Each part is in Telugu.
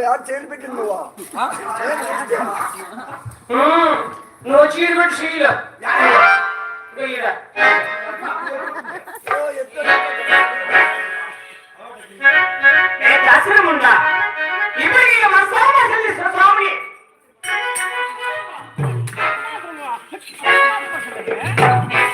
యాడ్ చేయలు పెట్టింది నువ్వు. చేయలు పెట్టింది. నువ్వు చీర పెట్టి. ఓ, ఇప్పటికి మన చేసిన స్వామి మామూలు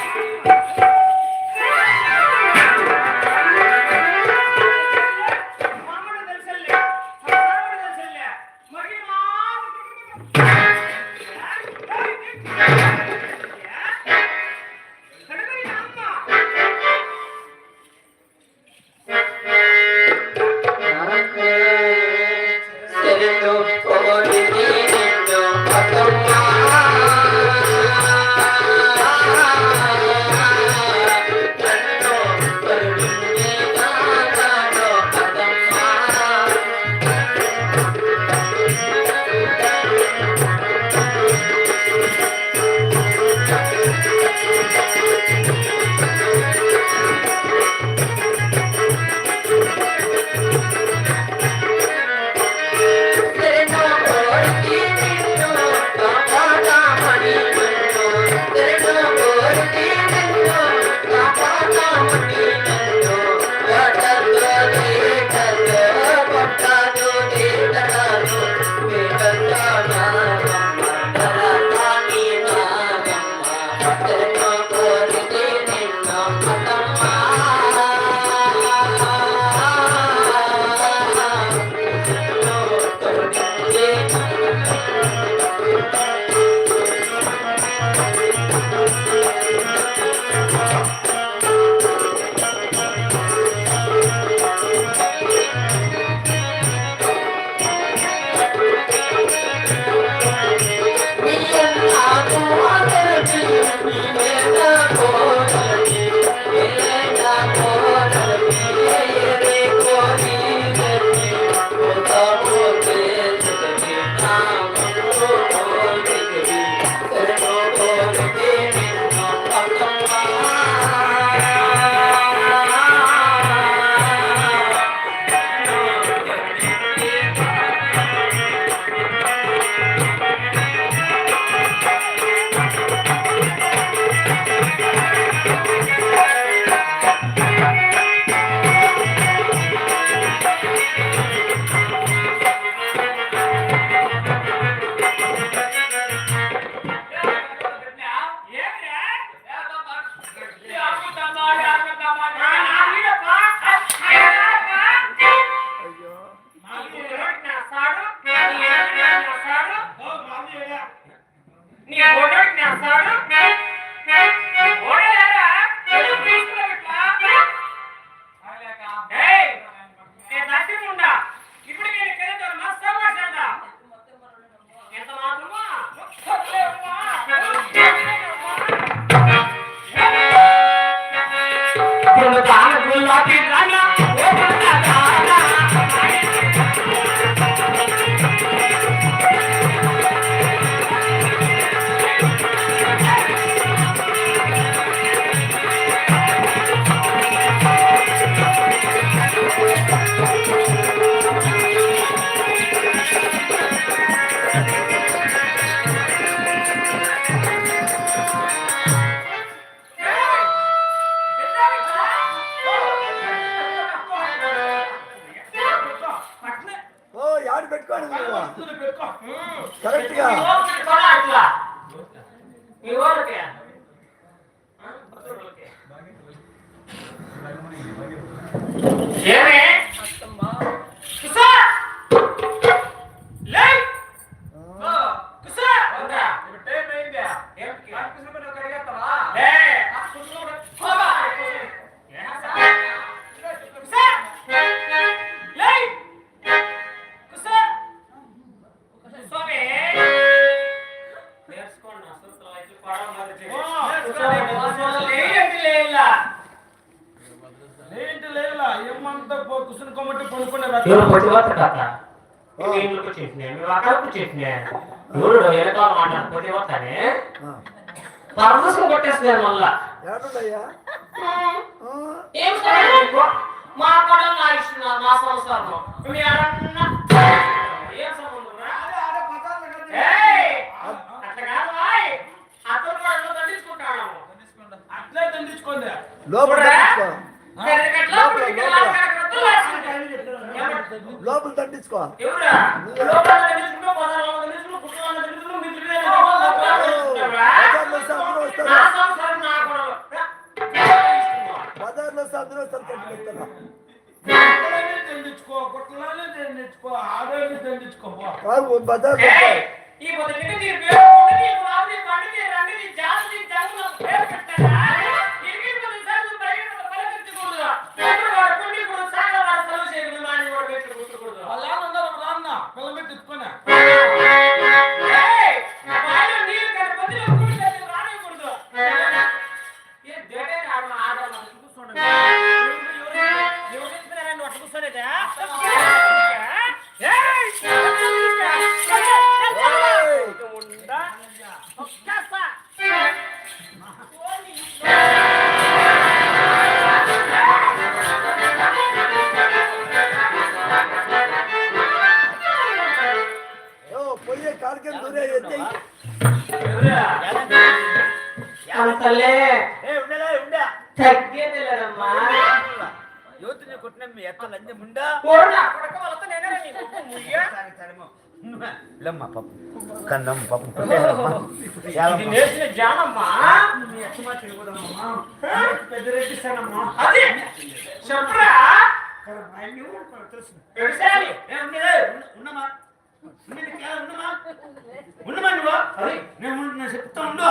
You are there. ఇంట్లోకి అక్కడికి ఎవరు వెనకాల మాట్లాడు కొట్టేస్తున్నారు మళ్ళా. ఏం సరే నీకు? మా నా ఇష్టం నా సంసారం. దండించుకో ఆడోళ్ళు దండించుకోపో కాదు ఈ మొదటి నీ పేరు పండుగ రండి నీ జాతి పేరు పెట్టారా తగ్గేదిలేదమ్మా. కొట్టిన ఎత్త లంజం ఉండా ఇల్లమ్మా పాపం. కన్నం జానమ్మా? పెద్దరెడ్డి సనమ్మా అదే? చెప్పరా? ఉన్నమా? చెప్తా ఉండు.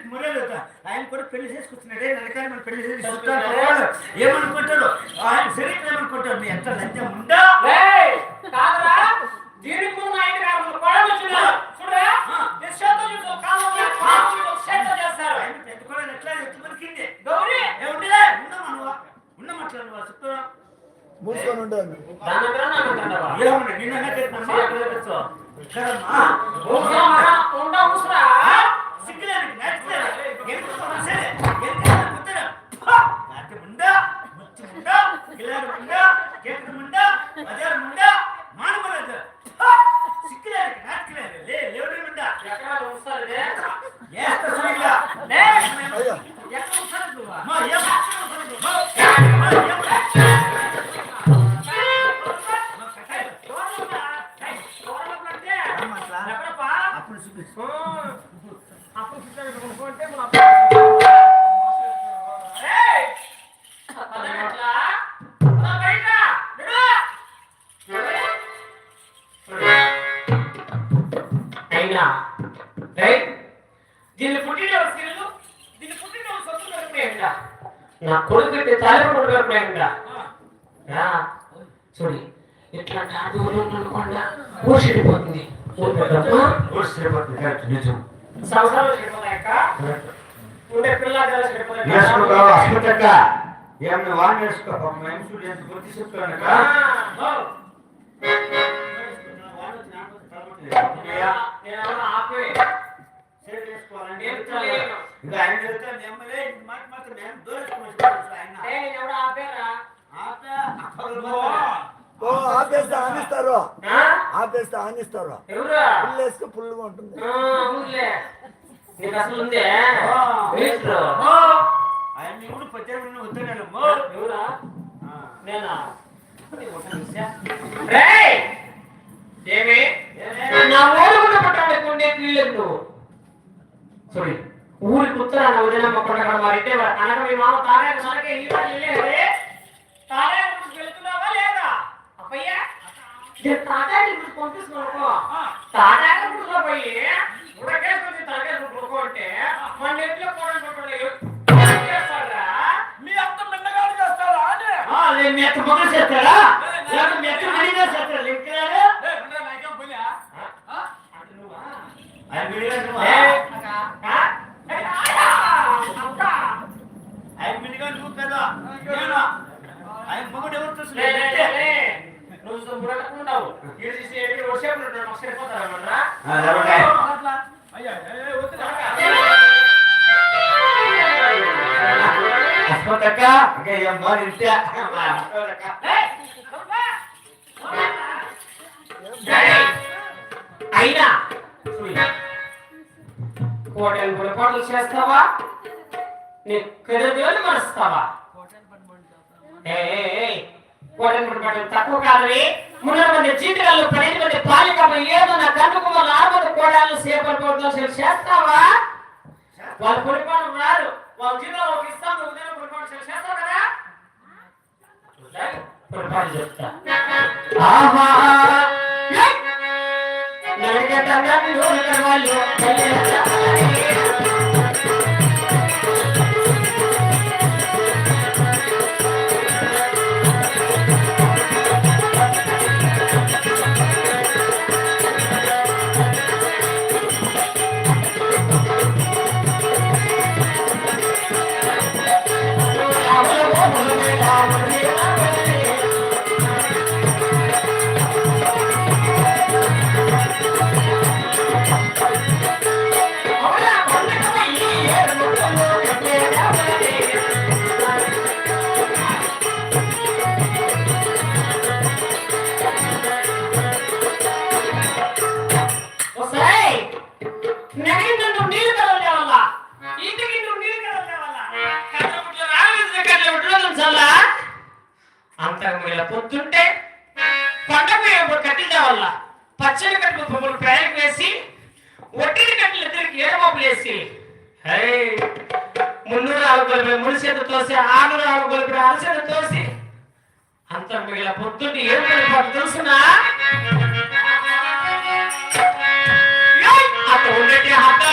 మూడేళ్ళు అవుతాం ఆయన కూడా పెళ్ళి చేసుకొచ్చినాడే వెనకాల మనం పెళ్ళి చేసి చూస్తాడు ఏమనుకుంటాడు? ఆయన శరీరం ఏమనుకుంటాడు? నీ ఎంత లజ్జం ఉందా? మూసుకొని ఉండాలి నిన్న దీన్ని పుట్టిన స్త్రీలు దీన్ని పుట్టిన సొత్తు దొరికినాయంట నా కొడుకు చాలా కొడుకు దొరికినాయంట చూడి ఇట్లా అనుకోండి పోతుంది ఏమన్నా వాడిని వేసుకో మనుషులు గుర్తు చెప్తాను ఇంకా ఆయన చెప్తాను మాట మాత్రం నేను దూరేసుకోవచ్చు ఆయన ఎవడో ఆపేరా ఆపే ఆపేస్తా అనిస్తారు ఆపేస్తే ఆనిస్తారు పుల్లేస్తే పుల్లుగా ఉంటుంది. ఊరికి ఉత్తరాన ఉదయం మొక్కడ వారైతే అనగా మీ మామ కార్యాలయం సొనకే ఈ రోజు నీకంటే నువ్వు పెద్ద ఆయన మొగడు ఎవరు చూస్తున్నావు అయినా. కోటలు పొరపాట్లు చేస్తావా? నీ కడుపులు మరుస్తావా కోటలు పొరపాట్లు తక్కువ కాదని మూడు మంది జీవితాలు పన్నెండు మంది పాలికలు ఏదో నా కన్నుకు మన ఆరు మంది కోడాలు సేపటి కోటలు చేస్తావా? వాళ్ళు పొరపాటు రారు. వాళ్ళ జీవితంలో ఒక ఇస్తాం ఉదయం పొరపాటు చేస్తావు కదా? పొరపాటు చెప్తా. ఆహా! నరకటంగా వాళ్ళు పండగ కట్టిన వల్ల పచ్చడి కట్టు బొమ్మలు ప్రయాణం వేసి ఒట్టిని కట్టలు ఇద్దరికి ఏడమోపులు వేసి మున్నూరు ఆవు కలిపి ముడి చేత తోసి ఆనూరు ఆవు కలిపి అలసేత తోసి అంత మిగిలిన పొద్దుంటే ఏం తెలుసునా? అక్కడ ఉండేటి హద్ద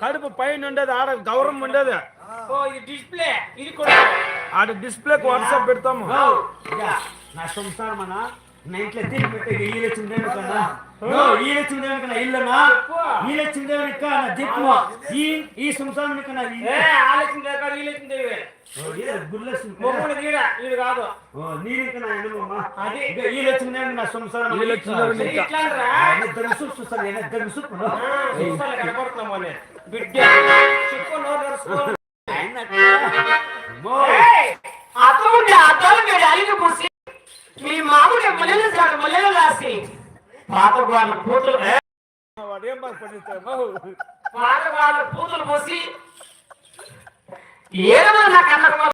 కడుపు, పైన ఉండేది ఆడ గౌరవం ఉండేది. ఓ, ఇది డిస్ప్లే ఇది కూడా ఆడ డిస్ప్లేకి వాట్సాప్ పెడతాము. నా సంసారం అన్నా ఇంట్లో తిరిగి పెట్టే ఈలే చిందేను కన్నా? ఈలే చిందేను కన్నా ఇల్లనా? ఈలే చిందేను కన్నా దిక్కు. ఈ ఈ సంసారం కన్నా ఇది కాదు. ఓ నీరికి నా ఎనుమమ్మా పాత వాళ్ళ కూతురు పాత వాళ్ళ కూతురు పోసి ఏడవ నా కన్నకు